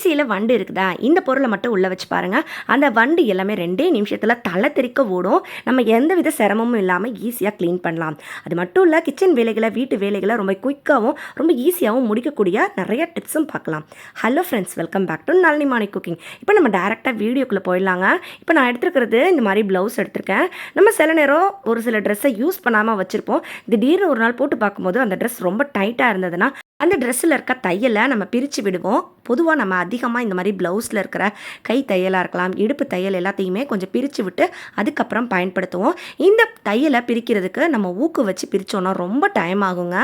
அரிசியில் வண்டு இருக்குதா? இந்த பொருளை மட்டும் உள்ளே வச்சு பாருங்கள் அந்த வண்டு எல்லாமே ரெண்டே நிமிஷத்தில் தலை தெறிக்க ஓடும். நம்ம எந்த வித சிரமமும் இல்லாமல் ஈஸியாக க்ளீன் பண்ணலாம். அது மட்டும் இல்லை கிச்சன் வேலைகளை வீட்டு வேலைகளை ரொம்ப குயிக்காகவும் ரொம்ப ஈஸியாகவும் முடிக்கக்கூடிய நிறைய டிப்ஸும் பார்க்கலாம். Hello friends welcome back to Nalini Mani cooking இப்போ நம்ம டேரெக்டாக வீடியோக்குள்ளே போயிடலாங்க. இப்போ நான் எடுத்துருக்கிறது இந்த மாதிரி ப்ளவுஸ் எடுத்திருக்கேன். நம்ம சில நேரம் ஒரு சில ட்ரெஸ்ஸை யூஸ் பண்ணாமல் வச்சுருப்போம். திடீர்னு ஒரு நாள் போட்டு பார்க்கும்போது அந்த ட்ரெஸ் ரொம்ப டைட்டாக இருந்ததுன்னா அந்த ட்ரெஸ்ஸில் இருக்க தையலை நம்ம பிரித்து விடுவோம். பொதுவாக நம்ம அதிகமாக இந்த மாதிரி ப்ளவுஸில் இருக்கிற கை தையலாக இருக்கலாம் இடுப்பு தையல் எல்லாத்தையுமே கொஞ்சம் பிரித்து விட்டு அதுக்கப்புறம் பயன்படுத்துவோம். இந்த தையலை பிரிக்கிறதுக்கு நம்ம ஊக்கு வச்சு பிரித்தோன்னா ரொம்ப டைம் ஆகுங்க.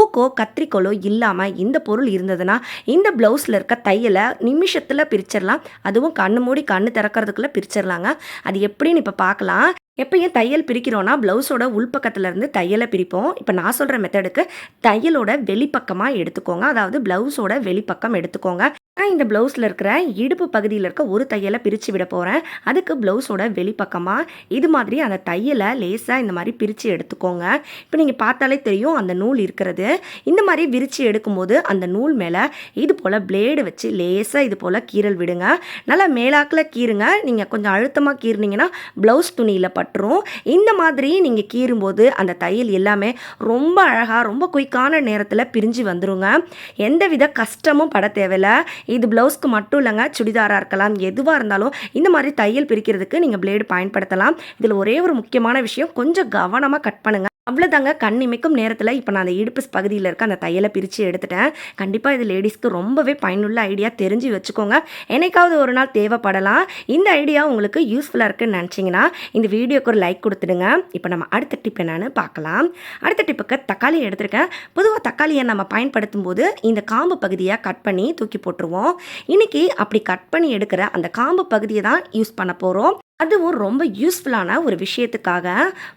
ஊக்கோ கத்திரிக்கோலோ இல்லாமல் இந்த பொருள் இருந்ததுன்னா இந்த ப்ளவுஸில் இருக்க தையலை நிமிஷத்தில் பிரிச்சிடலாம் அதுவும் கண்ணு மூடி கண்ணு திறக்கிறதுக்குள்ளே பிரிச்சிடலாங்க அது எப்படின்னு இப்போ பார்க்கலாம் எப்பயும் தையல் பிரிக்கிறோன்னா ப்ளவுஸோட உள்பக்கத்துலேருந்து தையலை பிரிப்போம். இப்போ நான் சொல்கிற மெத்தடுக்கு தையலோட வெளிப்பக்கமாக எடுத்துக்கோங்க. அதாவது ப்ளவுஸோட வெளிப்பக்கம் எடுத்துக்கோங்க. நான் இந்த ப்ளவுஸில் இருக்கிற இடுப்பு பகுதியில் இருக்க ஒரு தையலை பிரித்து விட போகிறேன் அதுக்கு ப்ளவுஸோட வெளிப்பக்கமாக இது மாதிரி அந்த தையலை லேசாக இந்த மாதிரி பிரித்து எடுத்துக்கோங்க. இப்போ நீங்கள் பார்த்தாலே தெரியும் அந்த நூல் இருக்கிறது. இந்த மாதிரி விரித்து எடுக்கும்போது அந்த நூல் மேலே இது போல் பிளேடு வச்சு லேசாக இது போல் கீறல் விடுங்க. நல்லா மேலாக்கில் கீறுங்க. நீங்கள் கொஞ்சம் அழுத்தமாக கீறினீங்கன்னா ப்ளவுஸ் துணியில் பட்டுரும். இந்த மாதிரி நீங்கள் கீறும்போது அந்த தையல் எல்லாமே ரொம்ப அழகாக ரொம்ப குயிக்கான நேரத்தில் பிரிஞ்சு வந்துருங்க. எந்தவித கஷ்டமும் பட தேவையில்லை. இது ப்ளவுஸ்க்கு மட்டும் இல்லைங்க சுடிதாராக இருக்கலாம் எதுவாக இருந்தாலும் இந்த மாதிரி தையல் பிரிக்கிறதுக்கு நீங்கள் பிளேடு பயன்படுத்தலாம். இதில் ஒரே ஒரு முக்கியமான விஷயம் கொஞ்சம் கவனமாக கட் பண்ணுங்கள் அவ்வளோதாங்க கண் இமைக்கும் நேரத்தில் இப்போ நான் அந்த இடுப்பு பகுதியில் இருக்க அந்த தையலை பிரித்து எடுத்துட்டேன். கண்டிப்பாக இது லேடிஸ்க்கு ரொம்பவே பயனுள்ள ஐடியா தெரிஞ்சு வச்சுக்கோங்க. என்னைக்காவது ஒரு நாள் தேவைப்படலாம். இந்த ஐடியா உங்களுக்கு யூஸ்ஃபுல்லாக இருக்குன்னு நினச்சிங்கன்னா இந்த வீடியோக்கு ஒரு லைக் கொடுத்துடுங்க. இப்போ நம்ம அடுத்த டிப் என்னன்னு பார்க்கலாம். அடுத்த டிப்புக்கு தக்காளி எடுத்திருக்கேன். பொதுவாக தக்காளியை நம்ம பயன்படுத்தும் போது இந்த காம்பு பகுதியை கட் பண்ணி தூக்கி போட்டுருவோம். இன்னைக்கு அப்படி கட் பண்ணி எடுக்கிற அந்த காம்பு பகுதியை தான் யூஸ் பண்ண போகிறோம் அதுவும் ரொம்ப யூஸ்ஃபுல்லான ஒரு விஷயத்துக்காக.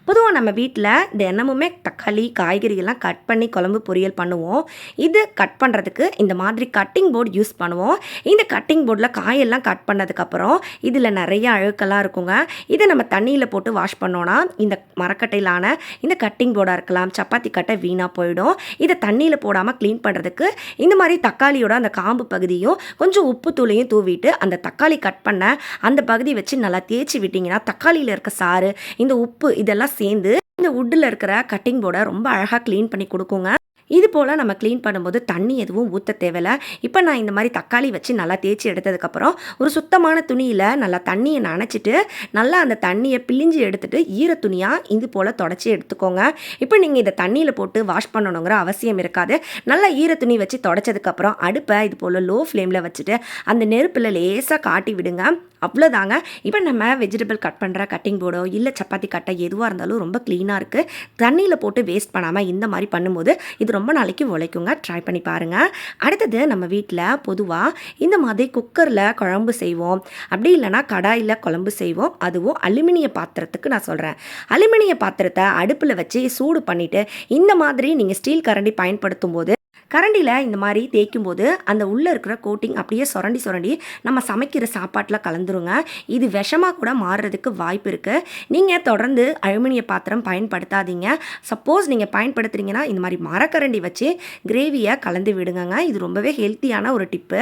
பொதுவாக நம்ம வீட்டில் தினமுமே தக்காளி காய்கறிகள்லாம் கட் பண்ணி குழம்பு பொரியல் பண்ணுவோம். இது கட் பண்ணுறதுக்கு இந்த மாதிரி கட்டிங் போர்டு யூஸ் பண்ணுவோம். இந்த கட்டிங் போர்டில் காயெல்லாம் கட் பண்ணதுக்கப்புறம் இதில் நிறைய அழுக்கெல்லாம் இருக்குங்க. இதை நம்ம தண்ணியில் போட்டு வாஷ் பண்ணோன்னா இந்த மரக்கட்டையிலான இந்த கட்டிங் போர்டாக இருக்கலாம் சப்பாத்தி கட்டை வீணாக போயிடும். இதை தண்ணியில் போடாமல் க்ளீன் பண்ணுறதுக்கு இந்த மாதிரி தக்காளியோட அந்த காம்பு பகுதியும் கொஞ்சம் உப்பு தூளையும் தூவிட்டு அந்த தக்காளி கட் பண்ண அந்த பகுதி வச்சு நல்லா தேய்ச்சி விட்டிங்கன்னா தக்காளியில் இருக்க சாறு இந்த உப்பு இதெல்லாம் சேர்ந்து இந்த உட்டில் இருக்கிற கட்டிங் போர்டை ரொம்ப அழகாக க்ளீன் பண்ணி கொடுக்குங்க. இது போல் நம்ம க்ளீன் பண்ணும்போது தண்ணி எதுவும் ஊற்ற தேவையில்ல. இப்போ நான் இந்த மாதிரி தக்காளி வச்சு நல்லா தேய்ச்சி எடுத்ததுக்கப்புறம் ஒரு சுத்தமான துணியில் நல்லா தண்ணியை நனைச்சிட்டு நல்லா அந்த தண்ணியை பிழிஞ்சு எடுத்துட்டு ஈர துணியாக இது போல் தொடச்சி எடுத்துக்கோங்க. இப்போ நீங்கள் இதை தண்ணியில் போட்டு வாஷ் பண்ணணுங்கிற அவசியம் இருக்காது. நல்லா ஈர துணி வச்சு தொடச்சதுக்கப்புறம் அடுப்பை இது போல் லோ ஃப்ளேமில் வச்சுட்டு அந்த நெருப்பில் லேசாக காட்டி விடுங்க. அவ்வளோதாங்க இப்போ நம்ம வெஜிடபிள் கட் பண்ணுற கட்டிங் போர்டோ இல்லை சப்பாத்தி கட்டை எதுவாக இருந்தாலும் ரொம்ப க்ளீனாக இருக்குது தண்ணியில் போட்டு வேஸ்ட் பண்ணாமல் இந்த மாதிரி பண்ணும்போது இது ரொம்ப நாளைக்கு உழைக்குங்க. ட்ரை பண்ணி பாருங்கள் அடுத்தது நம்ம வீட்டில் பொதுவாக இந்த மாதிரி குக்கரில் குழம்பு செய்வோம். அப்படி இல்லைனா கடாயில் குழம்பு செய்வோம். அதுவும் அலுமினிய பாத்திரத்துக்கு நான் சொல்கிறேன் அலுமினிய பாத்திரத்தை அடுப்பில் வச்சு சூடு பண்ணிவிட்டு இந்த மாதிரி நீங்கள் ஸ்டீல் கரண்டி பயன்படுத்தும் போது கரண்டியில் இந்த மாதிரி தேய்க்கும் போது அந்த உள்ளே இருக்கிற கோட்டிங் அப்படியே சுரண்டி சுரண்டி நம்ம சமைக்கிற சாப்பாட்டில் கலந்துருங்க. இது விஷமாக கூட மாறுறதுக்கு வாய்ப்பு இருக்குது நீங்கள் தொடர்ந்து அலுமினிய பாத்திரம் பயன்படுத்தாதீங்க. சப்போஸ் நீங்கள் பயன்படுத்துகிறீங்கன்னா இந்த மாதிரி மரக்கரண்டி வச்சு கிரேவியை கலந்து விடுங்கங்க. இது ரொம்பவே ஹெல்த்தியான ஒரு டிப்பு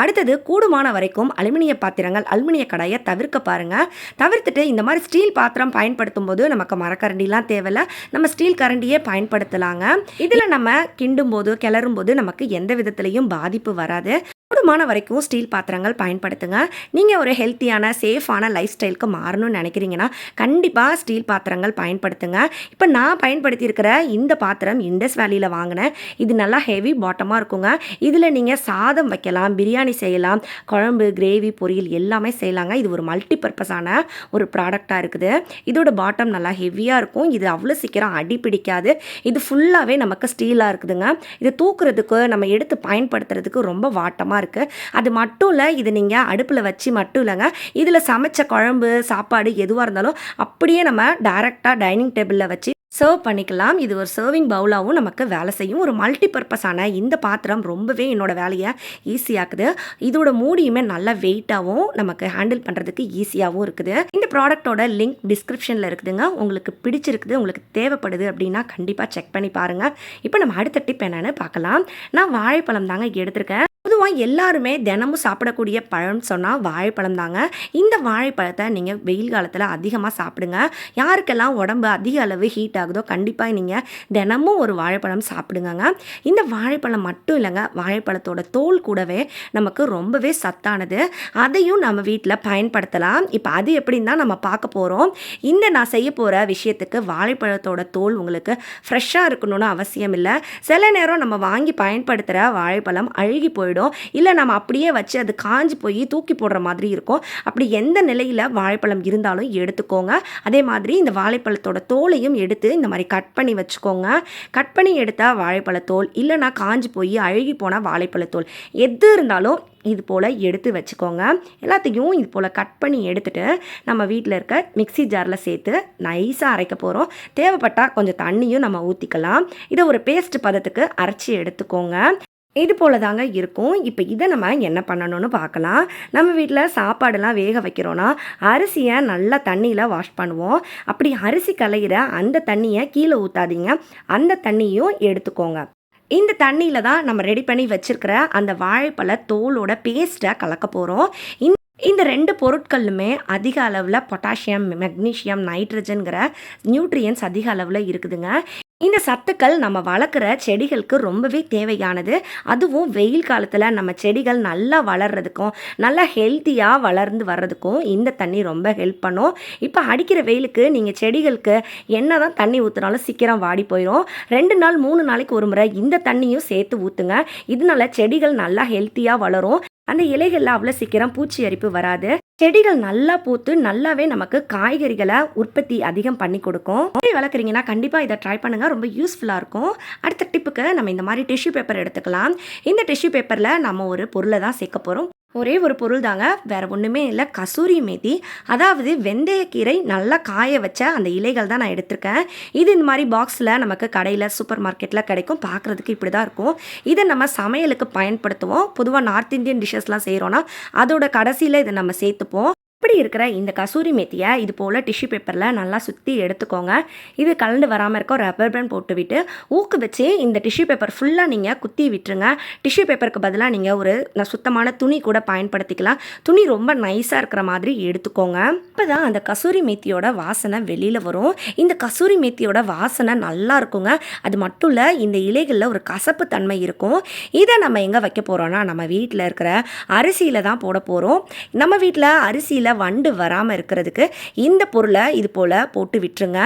அடுத்தது கூடுமான வரைக்கும் அலுமினிய பாத்திரங்கள் அலுமினிய கடாயை தவிர்க்க பாருங்கள் தவிர்த்துட்டு இந்த மாதிரி ஸ்டீல் பாத்திரம் பயன்படுத்தும் போது நமக்கு மரக்கரண்டிலாம் தேவையில்ல. நம்ம ஸ்டீல் கரண்டியே பயன்படுத்தலாங்க. இதில் நம்ம கிண்டும் போது கிளறும் போது நமக்கு எந்த விதத்துலையும் பாதிப்பு வராது. கூடுமான வரைக்கும் ஸ்டீல் பாத்திரங்கள் பயன்படுத்துங்க. நீங்கள் ஒரு ஹெல்த்தியான சேஃபான லைஃப் ஸ்டைலுக்கு மாறணும்னு நினைக்கிறீங்கன்னா கண்டிப்பாக ஸ்டீல் பாத்திரங்கள் பயன்படுத்துங்க. இப்போ நான் பயன்படுத்தியிருக்கிற இந்த பாத்திரம் இண்டஸ் வேலியில் வாங்கினேன். இது நல்லா ஹெவி பாட்டமாக இருக்குங்க. இதில் நீங்கள் சாதம் வைக்கலாம் பிரியாணி செய்யலாம் குழம்பு கிரேவி பொரியல் எல்லாமே செய்யலாங்க. இது ஒரு மல்டி பர்பஸான ஒரு ப்ராடக்டாக இருக்குது. இதோட பாட்டம் நல்லா ஹெவியாக இருக்கும். இது அவ்வளோ சீக்கிரம் அடி பிடிக்காது. இது ஃபுல்லாகவே நமக்கு ஸ்டீலாக இருக்குதுங்க. இது தூக்குறதுக்கு நம்ம எடுத்து பயன்படுத்துறதுக்கு ரொம்ப வாட்டமாக இருக்குது அது மட்டும் இல்லை இது நீங்கள் அடுப்பில் வச்சு மட்டும் இல்லைங்க இதில் சமைச்ச குழம்பு சாப்பாடு எதுவாக இருந்தாலும் அப்படியே நம்ம டைரெக்டாக டைனிங் டேபிளில் வச்சு சர்வ் பண்ணிக்கலாம். இது ஒரு சர்விங் பவுலாகவும் நமக்கு வேலை செய்யும். ஒரு மல்டி பர்பஸான இந்த பாத்திரம் ரொம்பவே என்னோட வேலையை ஈஸியாக்குது இதோட மூடியுமே நல்லா வெயிட்டாகவும் நமக்கு ஹேண்டில் பண்ணுறதுக்கு ஈஸியாகவும் இருக்குது. இந்த ப்ராடக்ட்டோட லிங்க் டிஸ்கிரிப்ஷனில் இருக்குதுங்க. உங்களுக்கு பிடிச்சிருக்குது உங்களுக்கு தேவைப்படுது அப்படின்னா கண்டிப்பாக செக் பண்ணி பாருங்கள் இப்போ நம்ம அடுத்த டிப் என்னென்னு பார்க்கலாம். நான் வாழைப்பழம் தாங்க எடுத்திருக்கேன். பொதுவாக எல்லாருமே தினமும் சாப்பிடக்கூடிய பழம்னு சொன்னால் வாழைப்பழம் தாங்க. இந்த வாழைப்பழத்தை நீங்கள் வெயில் காலத்தில் அதிகமாக சாப்பிடுங்க. யாருக்கெல்லாம் உடம்பு அதிக அளவு ஹீட் ஆகுதோ கண்டிப்பாக நீங்கள் தினமும் ஒரு வாழைப்பழம் சாப்பிடுங்கங்க. இந்த வாழைப்பழம் மட்டும் இல்லைங்க வாழைப்பழத்தோட தோல் கூடவே நமக்கு ரொம்பவே சத்தானது. அதையும் நம்ம வீட்டில் பயன்படுத்தலாம். இப்போ அது எப்படின்னு தான் நம்ம பார்க்க போகிறோம் இந்த நான் செய்ய போகிற விஷயத்துக்கு வாழைப்பழத்தோட தோல் உங்களுக்கு ஃப்ரெஷ்ஷாக இருக்கணும்னு அவசியம் இல்லை. சில நேரம் நம்ம வாங்கி பயன்படுத்துகிற வாழைப்பழம் அழுகி போயிடும். இல்லை நம்ம அப்படியே வச்சு அது காஞ்சி போய் தூக்கி போடுற மாதிரி இருக்கும். அப்படி எந்த நிலையில் வாழைப்பழம் இருந்தாலும் எடுத்துக்கோங்க. அதே மாதிரி இந்த வாழைப்பழத்தோட தோலையும் எடுத்து இந்த மாதிரி கட் பண்ணி வச்சுக்கோங்க. கட் பண்ணி எடுத்தால் வாழைப்பழத்தோல் இல்லைனா காஞ்சி போய் அழுகி போனால் வாழைப்பழத்தோல் எது இருந்தாலும் இது போல் எடுத்து வச்சுக்கோங்க. எல்லாத்தையும் இது போல் கட் பண்ணி எடுத்துகிட்டு நம்ம வீட்டில் இருக்க மிக்சி ஜாரில் சேர்த்து நைஸாக அரைக்க போகிறோம் தேவைப்பட்டால் கொஞ்சம் தண்ணியும் நம்ம ஊற்றிக்கலாம் இதை ஒரு பேஸ்ட் பதத்துக்கு அரைச்சி எடுத்துக்கோங்க. இது போல தாங்க இருக்கும். இப்போ இதை நம்ம என்ன பண்ணணும்னு பார்க்கலாம் நம்ம வீட்டில் சாப்பாடெல்லாம் வேக வைக்கிறோன்னா அரிசியை நல்லா தண்ணியில் வாஷ் பண்ணுவோம். அப்படி அரிசி கலையிற அந்த தண்ணியை கீழே ஊற்றாதீங்க அந்த தண்ணியும் எடுத்துக்கோங்க. இந்த தண்ணியில் தான் நம்ம ரெடி பண்ணி வச்சுருக்கிற அந்த வாழைப்பழ தோலோட பேஸ்ட்டை கலக்க போகிறோம் இந்த இந்த ரெண்டு பொருட்களுமே அதிக அளவில் பொட்டாசியம் மெக்னீஷியம் நைட்ரஜன்கிற நியூட்ரியன்ஸ் அதிக அளவில் இருக்குதுங்க. இந்த சத்துக்கள் நம்ம வளர்க்குற செடிகளுக்கு ரொம்பவே தேவையானது. அதுவும் வெயில் காலத்தில் நம்ம செடிகள் நல்லா வளர்கிறதுக்கும் நல்லா ஹெல்த்தியாக வளர்ந்து வர்றதுக்கும் இந்த தண்ணி ரொம்ப ஹெல்ப் பண்ணும். இப்போ அடிக்கிற வெயிலுக்கு நீங்கள் செடிகளுக்கு என்ன தான் தண்ணி ஊற்றுனாலும் சீக்கிரம் வாடி போயிடும் ரெண்டு நாள் மூணு நாளைக்கு ஒரு முறை இந்த தண்ணியும் சேர்த்து ஊற்றுங்க இதனால செடிகள் நல்லா ஹெல்த்தியாக வளரும். அந்த இலைகளில் அவ்வளோ சீக்கிரம் பூச்சி அரிப்பு வராது. செடிகள் நல்லா பூத்து நல்லாவே நமக்கு காய்கறிகளை உற்பத்தி அதிகம் பண்ணி கொடுக்கும். செடி வளர்க்குறீங்கன்னா கண்டிப்பாக இதை ட்ரை பண்ணுங்கள் ரொம்ப யூஸ்ஃபுல்லாக இருக்கும். அடுத்த டிப்புக்கு நம்ம இந்த மாதிரி டிஷ்யூ பேப்பர் எடுத்துக்கலாம். இந்த டிஷ்யூ பேப்பரில் நம்ம ஒரு பொருளை தான் சேர்க்க போகிறோம் ஒரே ஒரு பொருள் தாங்க வேறு ஒன்றுமே இல்லை. கசூரி மேத்தி. அதாவது வெந்தயக்கீரை நல்லா காய வச்ச அந்த இலைகள் தான் நான் எடுத்திருக்கேன். இது இந்த மாதிரி பாக்ஸில் நமக்கு கடையில் சூப்பர் மார்க்கெட்டில் கிடைக்கும். பார்க்குறதுக்கு இப்படி தான் இருக்கும். இதை நம்ம சமையலுக்கு பயன்படுத்துவோம். பொதுவாக நார்த் இந்தியன் டிஷ்ஷஸ்லாம் செய்கிறோன்னா அதோட கடைசியில் இதை நம்ம சேர்த்துப்போம். இப்படி இருக்கிற இந்த கசூரி மேத்தியை இது போல் டிஷ்யூ பேப்பரில் நல்லா சுற்றி எடுத்துக்கோங்க. இது கலந்து வராமல் இருக்க ரப்பர் பேண்ட் போட்டு விட்டு ஊக்கு வச்சு இந்த டிஷ்யூ பேப்பர் ஃபுல்லாக நீங்கள் குத்தி விட்டுருங்க. டிஷ்யூ பேப்பருக்கு பதிலாக நீங்கள் ஒரு சுத்தமான துணி கூட பயன்படுத்திக்கலாம். துணி ரொம்ப நைஸாக இருக்கிற மாதிரி எடுத்துக்கோங்க. இப்போ தான் அந்த கசூரி மெத்தியோட வாசனை வெளியில் வரும். இந்த கசூரி மெத்தியோட வாசனை நல்லா இருக்குங்க. அது மட்டும் இல்லை இந்த இலைகளில் ஒரு கசப்பு தன்மை இருக்கும். இதை நம்ம எங்கே வைக்க போகிறோன்னா நம்ம வீட்டில் இருக்கிற அரிசியில் தான் போட போகிறோம் நம்ம வீட்டில் அரிசியில் வண்டு வராமல் இருக்கிறதுக்கு இந்த பொருளை இது போல் போட்டு விட்டுருங்க.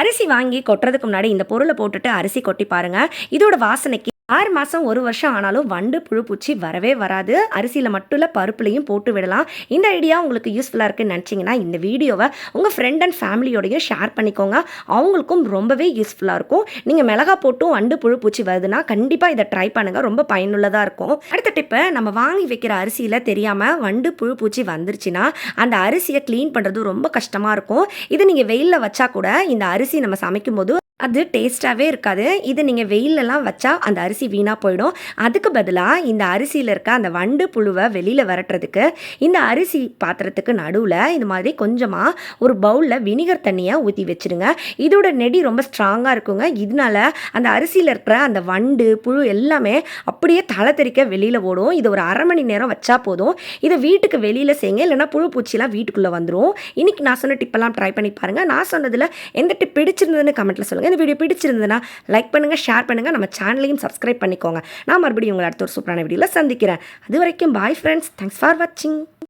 அரிசி வாங்கி கொட்டுறதுக்கு முன்னாடி இந்த பொருளை போட்டுட்டு அரிசி கொட்டி பாருங்கள் இதோட வாசனைக்கு ஆறு மாதம் ஒரு வருஷம் ஆனாலும் வண்டு புழு பூச்சி வரவே வராது. அரிசியில் மட்டும் இல்லை பருப்புலையும் போட்டு விடலாம். இந்த ஐடியா உங்களுக்கு யூஸ்ஃபுல்லாக இருக்குன்னு நினச்சிங்கன்னா இந்த வீடியோவை உங்கள் ஃப்ரெண்ட் அண்ட் ஃபேமிலியோடையும் ஷேர் பண்ணிக்கோங்க. அவங்களுக்கும் ரொம்பவே யூஸ்ஃபுல்லாக இருக்கும். நீங்கள் மிளகா போட்டும் வண்டு புழு பூச்சி வருதுன்னா கண்டிப்பாக இதை ட்ரை பண்ணுங்கள் ரொம்ப பயனுள்ளதாக இருக்கும். அடுத்த டிப்பை நம்ம வாங்கி வைக்கிற அரிசியில் தெரியாமல் வண்டு புழு பூச்சி வந்துருச்சுன்னா அந்த அரிசியை க்ளீன் பண்ணுறது ரொம்ப கஷ்டமாக இருக்கும். இது நீங்கள் வெயிலில் வச்சா கூட இந்த அரிசி நம்ம சமைக்கும் போது அது டேஸ்ட்டாகவே இருக்காது. இது நீங்கள் வெயிலெலாம் வச்சா அந்த அரிசி வீணாக போயிடும். அதுக்கு பதிலாக இந்த அரிசியில் இருக்க அந்த வண்டு புழுவை வெளியில் வரட்டுறதுக்கு இந்த அரிசி பாத்திரத்துக்கு நடுவில் இது மாதிரி கொஞ்சமாக ஒரு பவுலில் வினிகர் தண்ணியை ஊற்றி வச்சுருங்க. இதோட நெடி ரொம்ப ஸ்ட்ராங்காக இருக்குங்க. இதனால அந்த அரிசியில் இருக்கிற அந்த வண்டு புழு எல்லாமே அப்படியே தலை தெறிக்க வெளியில் ஓடும். இது ஒரு அரை மணி நேரம் வச்சா போதும். இதை வீட்டுக்கு வெளியில் செய்யுங்க. இல்லைனா புழு பூச்சிலாம் வீட்டுக்குள்ளே வந்துடும் இன்றைக்கி நான் சொன்ன டிப்பெல்லாம் ட்ரை பண்ணி பாருங்கள் நான் சொன்னதில் எந்த டிப் பிடிச்சிருந்ததுன்னு கமெண்ட்டில் சொல்லுங்கள் இந்த வீடியோ பிடிச்சிருந்ததுன்னா லைக் பண்ணுங்கள் ஷேர் பண்ணுங்கள் நம்ம சேனலையும் சப்ஸ்கிரைப் பண்ணிக்கோங்க. நான் மறுபடியும் உங்களை அடுத்த ஒரு சூப்பரான வீடியோவில் சந்திக்கிறேன். அது வரைக்கும் பாய் ஃப்ரெண்ட்ஸ் தேங்க்ஸ் ஃபார் வாட்சிங்